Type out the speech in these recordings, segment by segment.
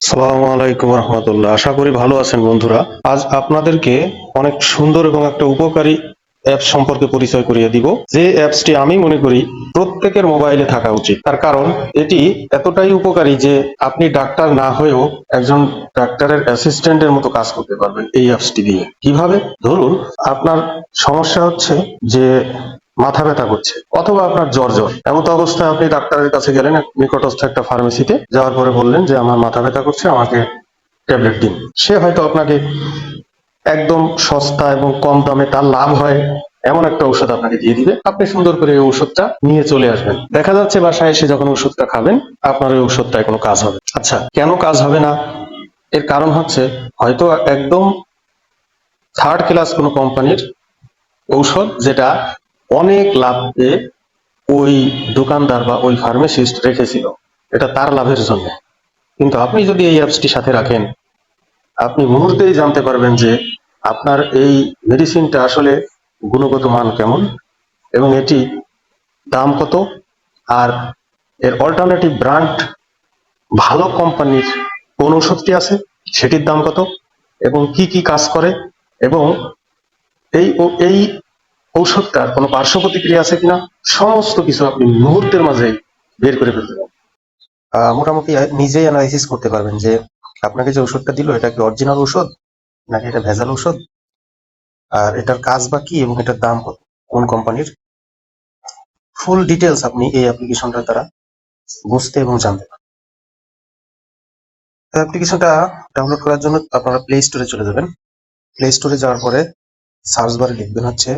সালামু আলাইকুম রহমতুল্লাহ। আশা করি ভালো আছেন বন্ধুরা। আজ আপনাদেরকে অনেক সুন্দর এবং একটা উপকারী অ্যাপ সম্পর্কে পরিচয় করিয়ে দিব। যে অ্যাপসটি আমি মনে করি প্রত্যেকের মোবাইলে থাকা উচিত। তার কারণ, এটি এতটাই উপকারী যে আপনি ডাক্তার না হয়েও একজন ডাক্তারের অ্যাসিস্ট্যান্টের মতো কাজ করতে পারবেন এই অ্যাপসটি দিয়ে। কীভাবে? ধরুন, আপনার সমস্যা হচ্ছে যে মাথা ব্যথা করছে, অথবা আপনার জ্বর জ্বর। এমন অবস্থায় আপনি ডাক্তারের কাছে গেলেন নিকটস্থ একটা ফার্মেসিতে যাওয়ার পরে বললেন যে, আমার মাথা ব্যথা করছে, আমাকে ট্যাবলেট দিন। সে হয়তো আপনাকে একদম সস্তা এবং কম দামে তার লাভ হয়, এমন একটা ঔষধ আপনাকে দিয়ে দিবে। আপনি সুন্দর করে এই ঔষধটা নিয়ে চলে আসবেন। দেখা যাচ্ছে বাসায় এসে যখন ওষুধটা খাবেন, আপনার ওই ওষুধটায় কোনো কাজ হবে আচ্ছা কেন কাজ হবে না? এর কারণ হচ্ছে, হয়তো একদম থার্ড ক্লাস কোনো কোম্পানির ঔষধ যেটা অনেক লাভ ওই দোকানদার বা ওই ফার্মাসিস্ট রেখেছিল। এটা তার লাভের জন্য। কিন্তু আপনি যদি এই অ্যাপসটি সাথে রাখেন, আপনি মুহূর্তেই জানতে পারবেন যে আপনার এই মেডিসিনটা আসলে গুণগত মান কেমন এবং এটি দাম কত আর এর অল্টারনেটিভ ব্র্যান্ড ভালো কোম্পানির কোন ওষুধটি আছে, সেটির দাম কত এবং কি কি কাজ করে এবং এই এই ঔষধটার কোনো পার্শ্ব প্রতিক্রিয়া আছে কিনা? সমস্ত কিছু আপনি মুহূর্তের মাঝে বের করে ফেলতে পারবেন। মোটামুটি নিজেই অ্যানালাইসিস করতে পারবেন যে আপনাকে যে ওষুধটা দিল, এটা কি অরিজিনাল ওষুধ নাকি এটা ভেজাল ওষুধ আর এটার কাজ বা কি এবং এটার দাম কত? কোন কোম্পানির ফুল ডিটেলস আপনি এই অ্যাপ্লিকেশনটার দ্বারা বুঝতে এবং জানতে পারবেন। অ্যাপ্লিকেশনটা ডাউনলোড করার জন্য আপনারা প্লে স্টোরে চলে যাবেন। প্লে স্টোরে যাওয়ার পরে সার্চ বারে লিখবেন হচ্ছে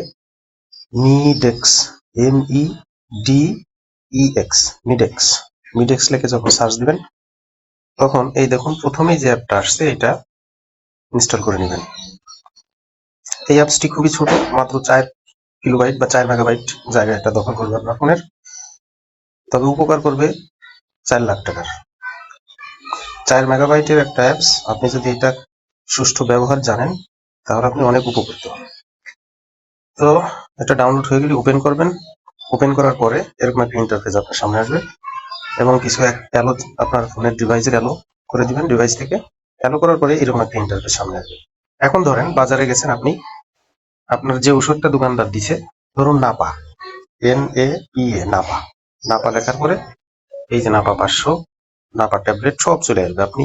Medex M E D E X Medex. Medex লিখে যখন সার্চ দিবেন, তখন এই দেখুন প্রথমেই যে অ্যাপটা আসছে, এটা ইনস্টল করে নেবেন। এই অ্যাপসটি খুবই ছোট, মাত্র চার কিলোবাইট বা চার মেগাবাইট জায়গা এটা দখল করবে আপনার ফোনের। তবে উপকার করবে চার লাখ টাকার। চার মেগাবাইটের একটা অ্যাপস আপনি যদি এটা সুষ্ঠু ব্যবহার জানেন, তাহলে আপনি অনেক উপকৃত। হবেন তো এটা ডাউনলোড হয়ে গেলে ওপেন করবেন। ওপেন করার পরে এরকম একটা ইন্টারফেস আপনার সামনে আসবে এবং কিছু এক অ্যালো আপনার ফোনের ডিভাইসের অ্যালো করে দিবেন। ডিভাইস থেকে অ্যালো করার পরে এরকম একটা ইন্টারফেস সামনে আসবে। এখন ধরেন বাজারে গেছেন আপনি। আপনার যে ওষুধটা দোকানদার দিছে, ধরুন Napa. N A P A Napa. Napa লেখার পরে এই যে নাপা পাঁচশো, নাপা ট্যাবলেট সব চলে আসবে। আপনি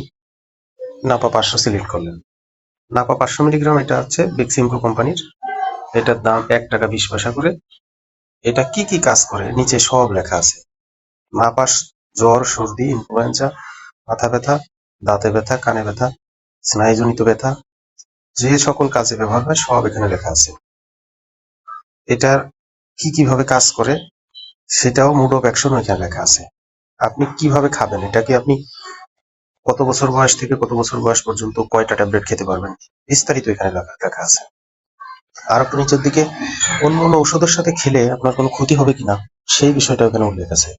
নাপা পাঁচশো সিলেক্ট করলেন। নাপা পাঁচশো মিলিগ্রাম এটা হচ্ছে বেক্সিমকো কোম্পানির এটার দাম এক টাকা বিশ পয়সা করে। এটা কি কি কাজ করে? নিচে সব লেখা আছে। নাপাস জ্বর, সর্দি, ইনফ্লুয়েঞ্জা, মাথা ব্যথা, দাঁতে ব্যথা, কানে ব্যথা, স্নায়ুজনিত ব্যথা, যে সকল কাজে ব্যবহার হয় সব এখানে লেখা আছে। এটার কি কীভাবে কাজ করে? সেটাও মুড অফ অ্যাকশন এখানে লেখা আছে। আপনি কীভাবে খাবেন? এটা কি আপনি কত বছর বয়স থেকে কত বছর বয়স পর্যন্ত কয়টা ট্যাবলেট খেতে পারবেন? বিস্তারিত এখানে লেখা আছে। আর নিচের দিকে অন্য অন্য ওষুধের সাথে খেলে আপনার কোনো ক্ষতি হবে কিনা, সেই বিষয়টা ওখানে উল্লেখ আছে।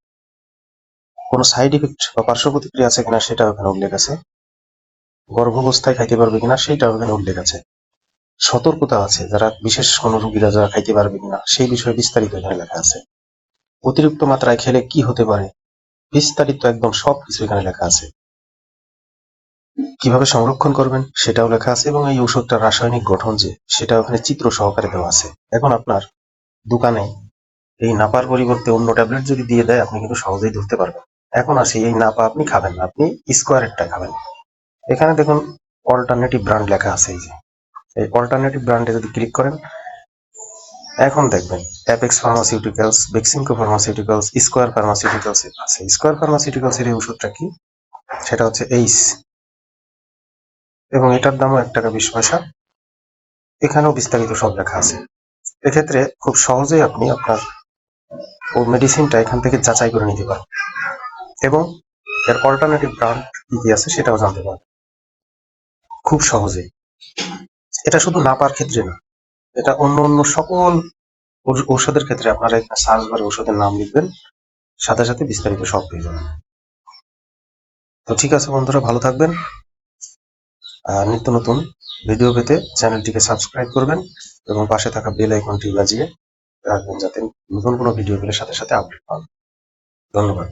কোনো সাইড ইফেক্ট বা পার্শ্ব প্রতিক্রিয়া আছে কিনা সেটা ওখানে উল্লেখ আছে। গর্ভাবস্থায় খাইতে পারবে কিনা সেটা ওখানে উল্লেখ আছে। সতর্কতা আছে, যারা বিশেষ কোনো রোগীরা যারা খাইতে পারবে কিনা, সেই বিষয়ে বিস্তারিত এখানে লেখা আছে। অতিরিক্ত মাত্রায় খেলে কি হতে পারে, বিস্তারিত একদম সব কিছু এখানে লেখা আছে। কীভাবে সংরক্ষণ করবেন সেটাও লেখা আছে এবং এই ঔষধটার রাসায়নিক গঠন যে, সেটা ওখানে চিত্র সহকারে দেওয়া আছে। এখন আপনার দোকানে এই নাপার পরিবর্তে অন্য ট্যাবলেট যদি দিয়ে দেয়, আপনি কিন্তু সহজেই ধরতে পারবেন। এখন আসি, এই নাপা আপনি খাবেন না, আপনি স্কোয়ারেরটা খাবেন। এখানে দেখুন অল্টারনেটিভ ব্র্যান্ড লেখা আছে এই যে। এই অল্টারনেটিভ ব্র্যান্ডে যদি ক্লিক করেন, এখন দেখবেন Apex Pharmaceuticals Beximco Pharmaceuticals Square Pharmaceuticals আছে। স্কোয়ার ফার্মাসিউটিক্যালস এর ওষুধটা কি? সেটা হচ্ছে এইস এবং এটার দামও এক টাকা বিশ পয়সা। এখানেও বিস্তারিত সব লেখা আছে। এক্ষেত্রে খুব সহজেই আপনি আপনার ও মেডিসিনটা এখান থেকে যাচাই করে নিতে পারেন। এবং এর অল্টারনেটিভ ব্র্যান্ড কি কি আছে সেটাও জানতে পারেন। খুব সহজেই। এটা শুধু নাপার ক্ষেত্রে না, এটা অন্য অন্য সকল ঔষধের ক্ষেত্রে আপনারা এখানে সার্চ বারে ঔষধের নাম লিখবেন, সাথে সাথে বিস্তারিত সব পেয়ে যাবেন। তো ঠিক আছে বন্ধুরা, ভালো থাকবেন। নিত্য নতুন ভিডিও পেতে চ্যানেলটিকে সাবস্ক্রাইব করবেন এবং পাশে থাকা বেল আইকনটি বাজিয়ে রাখবেন যাতে নতুন কোনো ভিডিও পেলে সাথে সাথে আপডেট পান ধন্যবাদ।